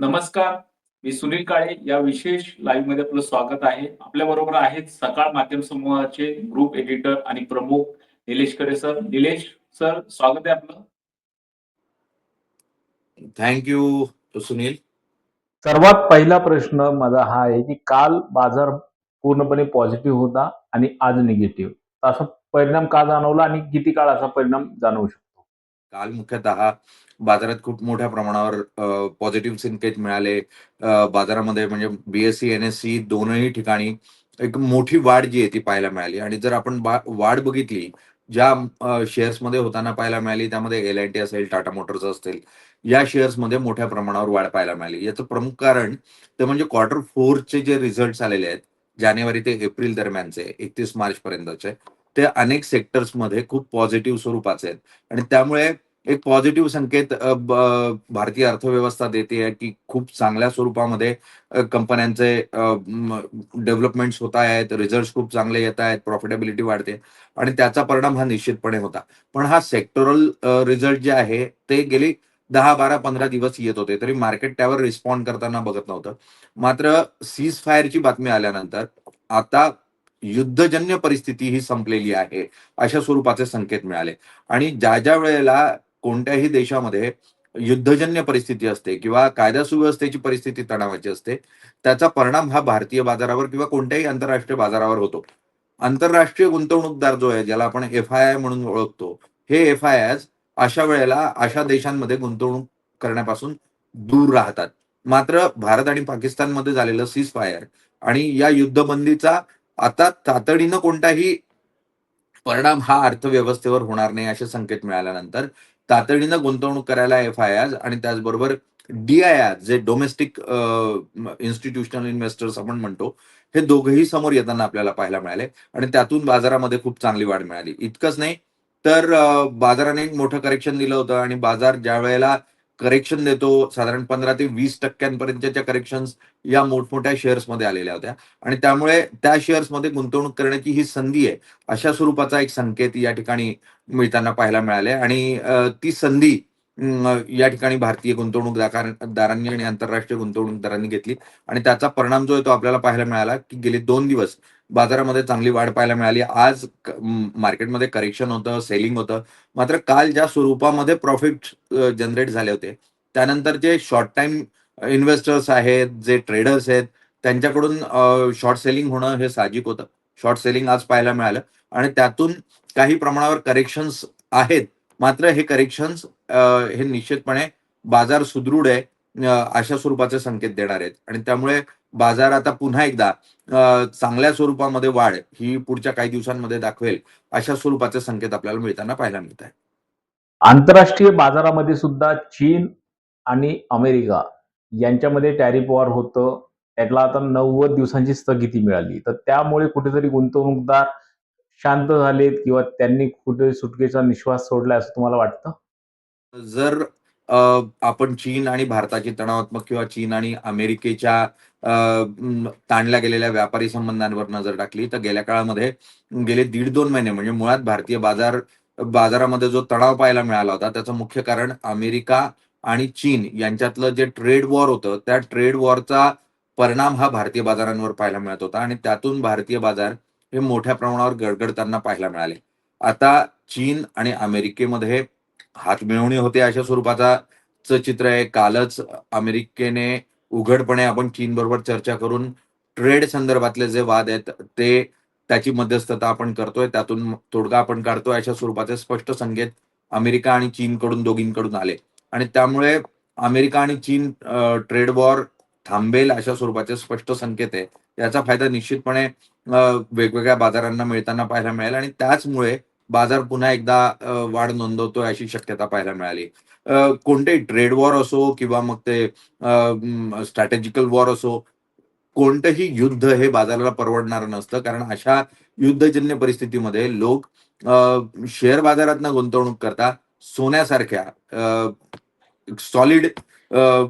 नमस्कार मी सुनील काळे या विशेष लाईव्हमध्ये आपलं स्वागत आहे. आपल्या बरोबर आहेत सकाळ माध्यम समूहाचे ग्रुप एडिटर आणि प्रमुख निलेश खरे सर निलेश सर स्वागत आहे आपलं. Thank you Sunil. सर्वात पहिला प्रश्न माझा हा आहे की काल बाजार पूर्णपणे पॉझिटिव्ह होता आणि आज निगेटिव्ह असा परिणाम का जाणवला आणि किती काळ असा परिणाम जाणवू शकतो? काल मुख्यतः बाजारात खूप मोठ्या प्रमाणावर पॉझिटिव्ह सिंकेज मिळाले. बाजारामध्ये म्हणजे बीएससी एन एस सी दोनही ठिकाणी एक मोठी वाढ जी आहे ती पाहायला मिळाली. आणि जर आपण वाढ बघितली ज्या शेअर्समध्ये होताना पाहायला मिळाली त्यामध्ये एल आय टी असेल टाटा मोटर्स असतील या शेअर्समध्ये मोठ्या प्रमाणावर वाढ पाहायला मिळाली. याचं प्रमुख कारण ते म्हणजे क्वार्टर फोरचे जे रिझल्ट आलेले आहेत जानेवारी ते एप्रिल दरम्यानचे एकतीस मार्च पर्यंतचे ते अनेक सेक्टर्समध्ये खूप पॉझिटिव्ह स्वरूपाचे आहेत. आणि त्यामुळे एक पॉझिटिव्ह संकेत भारतीय अर्थव्यवस्था देते आहे की खूप चांगल्या स्वरूपामध्ये कंपन्यांचे डेव्हलपमेंट्स होत आहेत रिझल्ट खूप चांगले येत आहेत प्रॉफिटेबिलिटी वाढते आणि त्याचा परिणाम हा निश्चितपणे होता. पण हा सेक्टरल रिझल्ट जे आहे ते गेली दहा बारा पंधरा दिवस येत होते तरी मार्केट त्यावर रिस्पॉन्ड करताना बघत नव्हतं. मात्र सीज फायरची बातमी आल्यानंतर आता युद्धजन्य परिस्थिती ही संपलेली आहे अशा स्वरूपाचे संकेत मिळाले. आणि ज्या ज्या वेळेला कोणत्याही देशामध्ये युद्धजन्य परिस्थिती असते किंवा कायदा सुव्यवस्थेची परिस्थिती तणावाची असते त्याचा परिणाम हा भारतीय बाजारावर किंवा कोणत्याही आंतरराष्ट्रीय बाजारावर होतो. आंतरराष्ट्रीय गुंतवणूकदार जो आहे ज्याला आपण एफ आय आय म्हणून ओळखतो हे एफ आय आय अशा वेळेला अशा देशांमध्ये गुंतवणूक करण्यापासून दूर राहतात. मात्र भारत आणि पाकिस्तानमध्ये झालेलं सीज फायर आणि या युद्धबंदीचा आता तातडीनं कोणताही परिणाम हा अर्थव्यवस्थेवर होणार नाही असे संकेत मिळाल्यानंतर तातडीनं गुंतवणूक करायला एफ आय आय आणि त्याचबरोबर डी आय जे डोमेस्टिक इन्स्टिट्यूशनल इन्व्हेस्टर्स आपण म्हणतो हे दोघेही समोर येताना आपल्याला पाहायला मिळाले आणि त्यातून बाजारामध्ये खूप चांगली वाढ मिळाली. इतकंच नाही तर बाजाराने एक मोठं करेक्शन दिलं होतं आणि बाजार ज्या वेळेला करेक्शन देतो साधारण पंधरा ते वीस टक्क्यांपर्यंतच्या करेक्शन या मोठमोठ्या शेअर्समध्ये आलेल्या होत्या. आणि त्यामुळे त्या शेअर्समध्ये गुंतवणूक करण्याची ही संधी आहे अशा स्वरूपाचा एक संकेत या ठिकाणी मिळताना पाहायला मिळाले आणि ती संधी या ठिकाणी भारतीय गुंतवणूकदारांनी आणि आंतरराष्ट्रीय गुंतवणूकदारांनी घेतली. आणि त्याचा परिणाम जो आहे तो आपल्याला पाहायला मिळाला की गेले दोन दिवस बाजारामध्ये चांगली वाढ पाहायला मिळाली. आज मार्केटमध्ये करेक्शन होतं सेलिंग होतं. मात्र काल ज्या स्वरूपामध्ये प्रॉफिट जनरेट झाले होते त्यानंतर जे शॉर्ट टाइम इन्व्हेस्टर्स आहेत जे ट्रेडर्स आहेत त्यांच्याकडून शॉर्ट सेलिंग होणं हे साहजिक होतं. शॉर्ट सेलिंग आज पाहायला मिळालं आणि त्यातून काही प्रमाणावर करेक्शन्स आहेत. मात्र हे करेक्शन्स हे निश्चितपणे बाजार सुदृढ आहे अशा स्वरूपाचे संकेत देणार आहेत. आणि त्यामुळे बाजार आता पुन्हा एकदा चांगल्या स्वरूपामध्ये वाढ ही पुढच्या काही दिवसांमध्ये दाखवेल अशा स्वरूपाचे संकेत आपल्याला मिळताना पाहायला मिळत आहे आंतरराष्ट्रीय बाजारामध्ये सुद्धा चीन आणि अमेरिका यांच्यामध्ये टॅरिफ वॉर होतं त्याला आता नव्वद दिवसांची स्थगिती मिळाली. तर त्यामुळे कुठेतरी गुंतवणूकदार शांत झालेत किंवा त्यांनी कुठे सुटकेचा निश्वास सोडलाय असं तुम्हाला वाटतं? जर आपण चीन आणि भारताची तणावात्मक किंवा चीन आणि अमेरिकेच्या ताणल्या गेलेल्या व्यापारी संबंधांवर नजर टाकली तर गेल्या काळामध्ये गेले दीड दोन महिने म्हणजे मुळात भारतीय बाजार बाजारामध्ये जो तणाव पाहायला मिळाला होता त्याचं मुख्य कारण अमेरिका आणि चीन यांच्यातलं जे ट्रेड वॉर होतं त्या ट्रेड वॉरचा परिणाम हा भारतीय बाजारांवर पाहायला मिळत होता आणि त्यातून भारतीय बाजार हे मोठ्या प्रमाणावर गडगडताना पाहायला मिळाले. आता चीन आणि अमेरिकेमध्ये हात मिळवणी होते अशा स्वरूपाचा चित्र आहे. कालच अमेरिकेने उघडपणे आपण चीन बरोबर चर्चा करून ट्रेड संदर्भातले जे वाद आहेत ते त्याची मध्यस्थता आपण करतोय. त्यातून तोडगा आपण काढतोय अशा स्वरूपाचे स्पष्ट संकेत अमेरिका आणि चीनकडून दोघींकडून आले. आणि त्यामुळे अमेरिका आणि चीन ट्रेड वॉर थांबेल अशा स्वरूपाचे स्पष्ट संकेत आहे. याचा फायदा निश्चितपणे वेगवेगळ्या बाजारांना मिळताना पाहायला मिळेल. आणि त्याचमुळे बाजार पुन्हा एकदा वाढ नोंदवतोय अशी शक्यता पाहायला मिळाली. कोणतेही ट्रेड वॉर असो किंवा मग ते स्ट्रॅटेजिकल वॉर असो कोणतंही युद्ध हे बाजाराला परवडणार नसतं. कारण अशा युद्धजन्य परिस्थितीमध्ये लोक शेअर बाजारात गुंतवणूक करता सोन्यासारख्या सॉलिड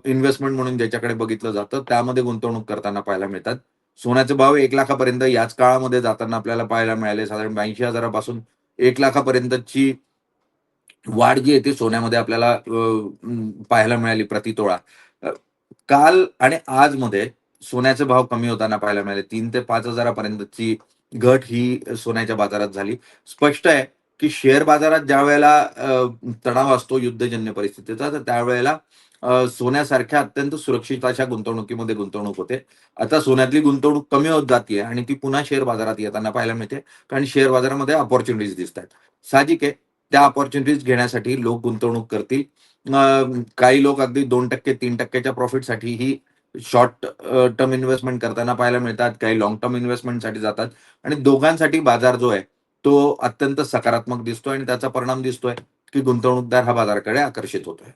इन्व्हेस्टमेंट म्हणून ज्याच्याकडे बघितलं जातं त्यामध्ये गुंतवणूक करताना पाहायला मिळतात. सोन्याचे भाव एक लाखापर्यंत याच काळामध्ये जाताना आपल्याला पाहायला मिळाले. साधारण ब्याऐंशी हजारापासून एक लाखापर्यंतची वाढ जी आहे ती सोन्यामध्ये आपल्याला पाहायला मिळाली प्रतितोळा तोळा. काल आणि आजमध्ये सोन्याचे भाव कमी होताना पाहायला मिळाले. तीन ते पाच हजारापर्यंतची घट ही सोन्याच्या बाजारात झाली. स्पष्ट आहे की शेअर बाजारात ज्या वेळेला तणाव असतो युद्धजन्य परिस्थितीचा तर त्यावेळेला सोन्यासारख्या अत्यंत सुरक्षित अशा गुंतवणुकीमध्ये गुंतवणूक होते. आता सोन्यातली गुंतवणूक कमी होत जाते आणि ती पुन्हा शेअर बाजारात येताना पाहायला मिळते. कारण शेअर बाजारामध्ये अपॉर्च्युनिटीज दिसत आहेत साहजिक आहे. त्या अपॉर्च्युनिटीज घेण्यासाठी लोक गुंतवणूक करतील. काही लोक अगदी दोन टक्के तीन टक्क्याच्या प्रॉफिटसाठी ही शॉर्ट टर्म इन्व्हेस्टमेंट करताना पाहायला मिळतात. काही लॉंग टर्म इन्व्हेस्टमेंटसाठी जातात. आणि दोघांसाठी बाजार जो आहे तो अत्यंत सकारात्मक दिसतोय आणि त्याचा परिणाम दिसतोय की गुंतवणूकदार हा बाजाराकडे आकर्षित होतोय.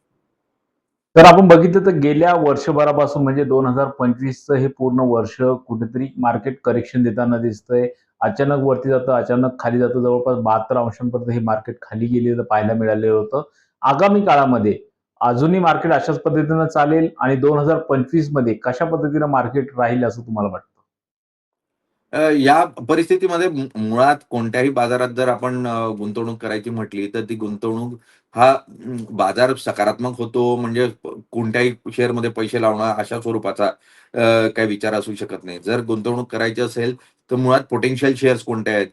तर आपण बघितलं तर गेल्या वर्षभरापासून म्हणजे दोन हजार पंचवीसचं हे पूर्ण वर्ष कुठेतरी मार्केट करेक्शन देताना दिसतंय. अचानक वरती जातं अचानक खाली जातं. जवळपास बहात्तर अंशांपर्यंत हे मार्केट खाली गेलेलं पाहायला मिळालेलं होतं. आगामी काळामध्ये अजूनही मार्केट अशाच पद्धतीनं चालेल आणि दोन हजार पंचवीसमध्ये कशा पद्धतीनं मार्केट राहील असं तुम्हाला वाटतं? या परिस्थितीमध्ये मुळात कोणत्याही बाजारात जर आपण गुंतवणूक करायची म्हटली तर ती गुंतवणूक हा बाजार सकारात्मक होतो म्हणजे कोणत्याही शेअरमध्ये पैसे लावणं अशा स्वरूपाचा काही विचार असू शकत नाही. जर गुंतवणूक करायची असेल तर मुळात पोटेन्शियल शेअर्स कोणते आहेत?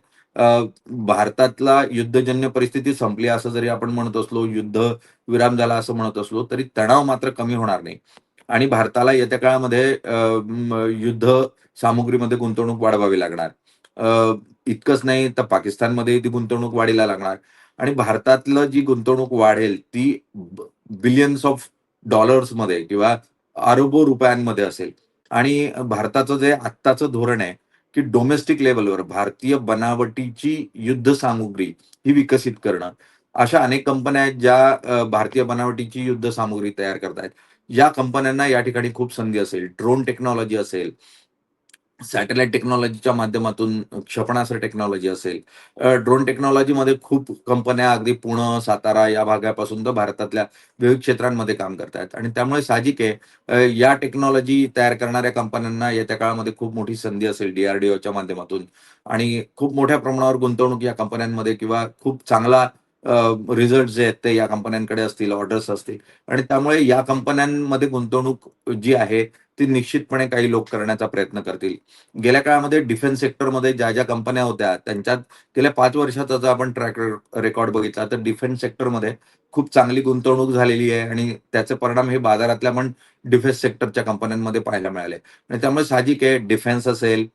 भारतातला युद्धजन्य परिस्थिती संपली असं जरी आपण म्हणत असलो युद्ध विराम झाला असं म्हणत असलो तरी तणाव मात्र कमी होणार नाही. आणि भारताला येत्या काळामध्ये युद्ध सामुग्रीमध्ये गुंतवणूक वाढवावी लागणार. इतकंच नाही तर पाकिस्तानमध्ये ती गुंतवणूक वाढीला लागणार. आणि भारतातलं जी गुंतवणूक वाढेल ती बिलियन्स ऑफ डॉलर्समध्ये किंवा अरबो रुपयांमध्ये असेल. आणि भारताचं जे आत्ताचं धोरण आहे की डोमेस्टिक लेवलवर भारतीय बनावटीची युद्ध सामुग्री ही विकसित करणं. अशा अनेक कंपन्या आहेत ज्या भारतीय बनावटीची युद्ध सामुग्री तयार आहेत या कंपन्यांना या ठिकाणी खूप संधी असेल. ड्रोन टेक्नॉलॉजी असेल. सॅटेलाइट टेक्नॉलॉजीच्या माध्यमातून क्षेपणास्त्र टेक्नॉलॉजी असेल ड्रोन टेक्नॉलॉजीमध्ये खूप कंपन्या अगदी पुणे सातारा या भागापासून तर भारतातल्या विविध क्षेत्रांमध्ये काम करतात आणि त्यामुळे साहजिक आहे या टेक्नॉलॉजी तयार करणाऱ्या कंपन्यांना येत्या काळामध्ये खूप मोठी संधी असेल डीआरडीओच्या माध्यमातून. आणि खूप मोठ्या प्रमाणावर गुंतवणूक या कंपन्यांमध्ये किंवा खूप चांगला रिझल्ट जे आहेत ते या कंपन्यांकडे असतील ऑर्डर्स असतील. आणि त्यामुळे या कंपन्यांमध्ये गुंतवणूक जी आहे ती निश्चितपणे काही लोक करण्याचा प्रयत्न करतील. गेल्या काळामध्ये डिफेन्स सेक्टरमध्ये ज्या ज्या कंपन्या होत्या त्यांच्यात गेल्या पाच वर्षाचा जर आपण ट्रॅक रेकॉर्ड बघितला तर डिफेन्स सेक्टरमध्ये खूप चांगली गुंतवणूक झालेली आहे आणि त्याचे परिणाम हे बाजारातल्या पण डिफेन्स सेक्टरच्या कंपन्यांमध्ये पाहायला मिळाले. आणि त्यामुळे साहजिक आहे डिफेन्स असेल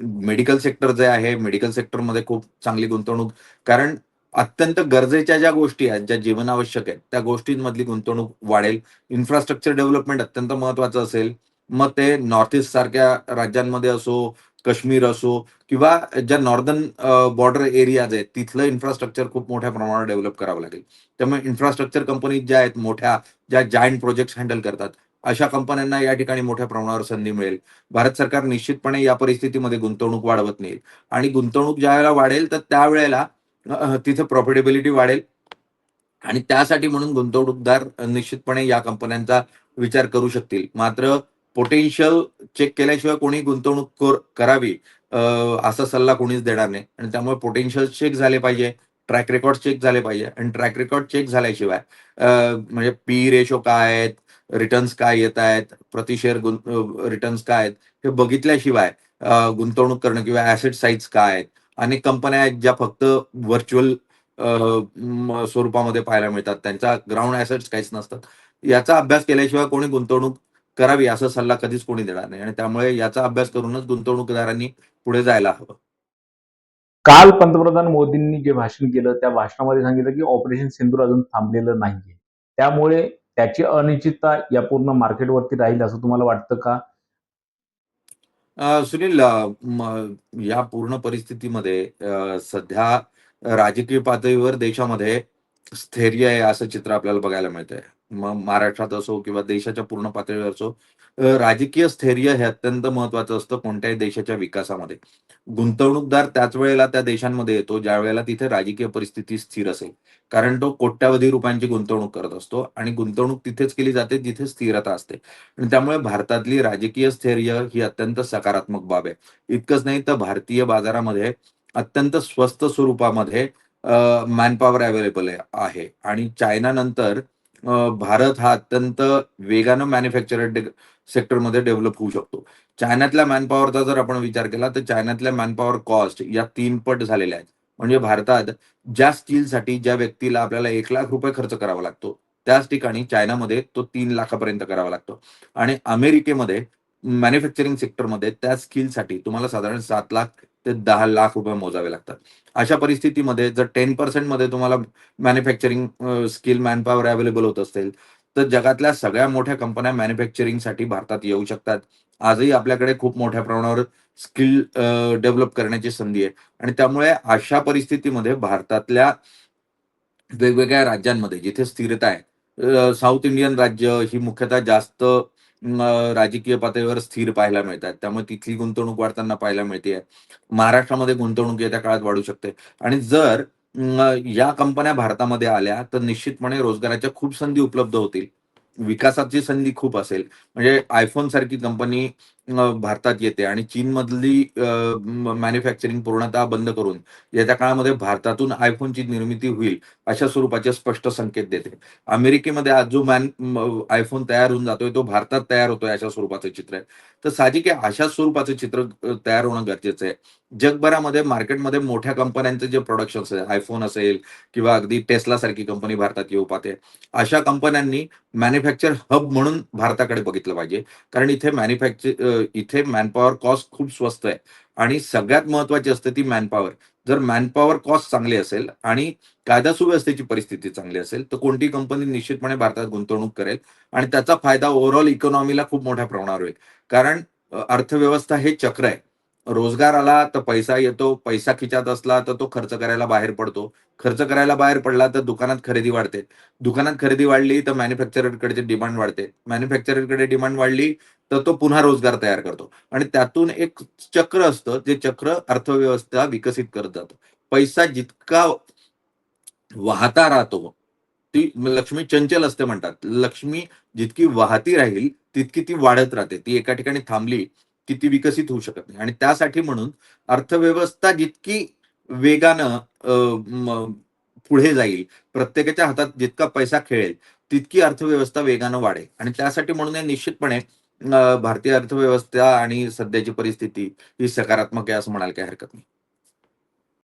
मेडिकल सेक्टर जे आहे मेडिकल सेक्टरमध्ये खूप चांगली गुंतवणूक कारण अत्यंत गरजेच्या ज्या गोष्टी आहेत ज्या जीवनावश्यक आहेत त्या गोष्टींमधली गुंतवणूक वाढेल. इन्फ्रास्ट्रक्चर डेव्हलपमेंट अत्यंत महत्वाचं असेल. मग ते नॉर्थ ईस्ट सारख्या राज्यांमध्ये असो काश्मीर असो किंवा ज्या नॉर्दर्न बॉर्डर एरियाज आहेत तिथलं इन्फ्रास्ट्रक्चर खूप मोठ्या प्रमाणावर डेव्हलप करावं लागेल. त्यामुळे इन्फ्रास्ट्रक्चर कंपनी ज्या आहेत मोठ्या ज्या जायंट प्रोजेक्ट हँडल करतात अशा कंपन्यांना या ठिकाणी मोठ्या प्रमाणावर संधी मिळेल. भारत सरकार निश्चितपणे या परिस्थितीमध्ये गुंतवणूक वाढवत नाही. आणि गुंतवणूक ज्या वेळेला वाढेल तर त्यावेळेला तिथे प्रॉफिटेबिलिटी वाढेल. आणि त्यासाठी म्हणून गुंतवणूकदार निश्चितपणे या कंपन्यांचा विचार करू शकतील. मात्र पोटेन्शियल चेक केल्याशिवाय कोणी गुंतवणूक करावी असा सल्ला कोणीच देणार नाही. आणि त्यामुळे पोटेन्शियल चेक झाले पाहिजे. ट्रॅक रेकॉर्ड चेक झाले पाहिजे. आणि ट्रॅक रेकॉर्ड चेक झाल्याशिवाय म्हणजे पी रेशो काय आहेत रिटर्न्स काय येत आहेत प्रति शेअर रिटर्न्स काय आहेत हे बघितल्याशिवाय गुंतवणूक करणं किंवा ऍसेट साईज काय आहेत अनेक कंपन्या आहेत ज्या फक्त व्हर्च्युअल स्वरूपामध्ये पाहायला मिळतात. त्यांचा ग्राउंड ऍसेट्स काहीच नसतात. याचा अभ्यास केल्याशिवाय कोणी गुंतवणूक करावी असा सल्ला कधीच कोणी देणार नाही. आणि त्यामुळे याचा अभ्यास करूनच गुंतवणूकदारांनी पुढे जायला हवं. काल पंतप्रधान मोदींनी जे भाषण केलं त्या भाषणामध्ये सांगितलं की ऑपरेशन सिंदूर अजून थांबलेलं नाहीये. त्यामुळे त्याची अनिश्चितता या पूर्ण मार्केटवरती राहील असं तुम्हाला वाटतं का? सुनील या पूर्ण परिस्थितीमध्ये सध्या राजकीय पातळीवर देशामध्ये स्थैर्य आहे असं चित्र आपल्याला बघायला मिळतंय. मग महाराष्ट्रात असो किंवा देशाच्या पूर्ण पातळीवर असो राजकीय स्थैर्य हे अत्यंत महत्वाचं असतं कोणत्याही देशाच्या विकासामध्ये. गुंतवणूकदार त्याच वेळेला त्या देशांमध्ये येतो ज्या वेळेला तिथे राजकीय परिस्थिती स्थिर असेल. कारण तो कोट्यावधी रुपयांची गुंतवणूक करत असतो आणि गुंतवणूक तिथेच केली जाते जिथे स्थिरता असते. आणि त्यामुळे भारतातली राजकीय स्थैर्य ही अत्यंत सकारात्मक बाब आहे. इतकंच नाही तर भारतीय बाजारामध्ये अत्यंत स्वस्त स्वरूपामध्ये मॅनपॉवर अवेलेबल आहे. आणि चायना नंतर भारत हा अत्यंत वेगानं मॅन्युफॅक्चर सेक्टरमध्ये डेव्हलप होऊ शकतो. चायनातल्या मॅनपॉवरचा जर आपण विचार केला तर चायनातल्या मॅनपॉवर कॉस्ट या तीन पट झालेल्या आहेत. म्हणजे भारतात ज्या स्टीलसाठी ज्या व्यक्तीला आपल्याला एक लाख रुपये खर्च करावा लागतो त्याच ठिकाणी चायनामध्ये तो तीन लाखापर्यंत करावा लागतो. आणि अमेरिकेमध्ये मॅन्युफॅक्चरिंग सेक्टरमध्ये त्या स्किलसाठी तुम्हाला साधारण सात लाख ते दहा लाख रुपये मोजावे लागतात. अशा परिस्थितीमध्ये जर टेन पर्सेंटमध्ये तुम्हाला मॅन्युफॅक्चरिंग स्किल मॅनपॉवर अवेलेबल होत असेल तर जगातल्या सगळ्या मोठ्या कंपन्या मॅन्युफॅक्चरिंगसाठी भारतात येऊ शकतात. आजही आपल्याकडे खूप मोठ्या प्रमाणावर स्किल डेव्हलप करण्याची संधी आहे. आणि त्यामुळे अशा परिस्थितीमध्ये भारतातल्या वेगवेगळ्या राज्यांमध्ये जिथे स्थिरता आहे साऊथ इंडियन राज्य ही मुख्यतः जास्त राजकीय पातळीवर स्थिर पाहायला मिळतात. त्यामुळे तिथली गुंतवणूक वाढताना पाहायला मिळते महाराष्ट्रामध्ये गुंतवणूक येत्या काळात वाढू शकते. आणि जर या कंपन्या भारतामध्ये आल्या तर निश्चितपणे रोजगाराच्या खूप संधी उपलब्ध होतील. विकासाची संधी खूप असेल. म्हणजे आयफोन सारखी कंपनी भारतात येते आणि चीनमधली मॅन्युफॅक्चरिंग पूर्णतः बंद करून येत्या काळामध्ये भारतातून आयफोनची निर्मिती होईल अशा स्वरूपाचे स्पष्ट संकेत देते. अमेरिकेमध्ये आज जो मॅन आयफोन तयार होऊन जातोय तो भारतात तयार होतोय अशा स्वरूपाचं चित्र आहे. तर साहजिक आहे अशा स्वरूपाचं चित्र तयार होणं गरजेचं आहे. जगभरामध्ये मार्केटमध्ये मोठ्या कंपन्यांचे जे प्रोडक्शन आहे आयफोन असेल किंवा अगदी टेस्ला सारखी कंपनी भारतात येऊ पाहते अशा कंपन्यांनी मॅन्युफॅक्चर हब म्हणून भारताकडे बघितलं पाहिजे. कारण इथे मॅन्युफॅक्चर इथे मॅनपॉवर कॉस्ट खूप स्वस्त आहे. आणि सगळ्यात महत्वाची असते ती मॅनपॉवर जर मॅनपॉवर कॉस्ट चांगली असेल आणि कायदा सुव्यवस्थेची परिस्थिती चांगली असेल तर कोणती कंपनी निश्चितपणे भारतात गुंतवणूक करेल आणि त्याचा फायदा ओव्हरऑल इकॉनॉमीला खूप मोठ्या प्रमाणावर होईल. कारण अर्थव्यवस्था हे चक्र आहे. रोजगार आला तर पैसा येतो पैसा खिचात असला तर तो खर्च करायला बाहेर पडतो. खर्च करायला बाहेर पडला तर दुकानात खरेदी वाढते. दुकानात खरेदी वाढली तर मॅन्युफॅक्चररकडे डिमांड वाढते. मॅन्युफॅक्चररकडे डिमांड वाढली तर तो पुन्हा रोजगार तयार करतो. आणि त्यातून एक चक्र असतं जे चक्र अर्थव्यवस्था विकसित करत जातं. पैसा जितका वाहता राहतो ती लक्ष्मी चंचल असते म्हणतात. लक्ष्मी जितकी वाहती राहील तितकी ती वाढत राहते. ती एका ठिकाणी थांबली किती ती विकसित होऊ शकत नाही. आणि त्यासाठी म्हणून अर्थव्यवस्था जितकी वेगानं पुढे जाईल प्रत्येकाच्या हातात जितका पैसा खेळेल तितकी अर्थव्यवस्था वेगानं वाढेल. आणि त्यासाठी म्हणून हे निश्चितपणे भारतीय अर्थव्यवस्था आणि सध्याची परिस्थिती ही सकारात्मक आहे असं म्हणायला काही हरकत नाही.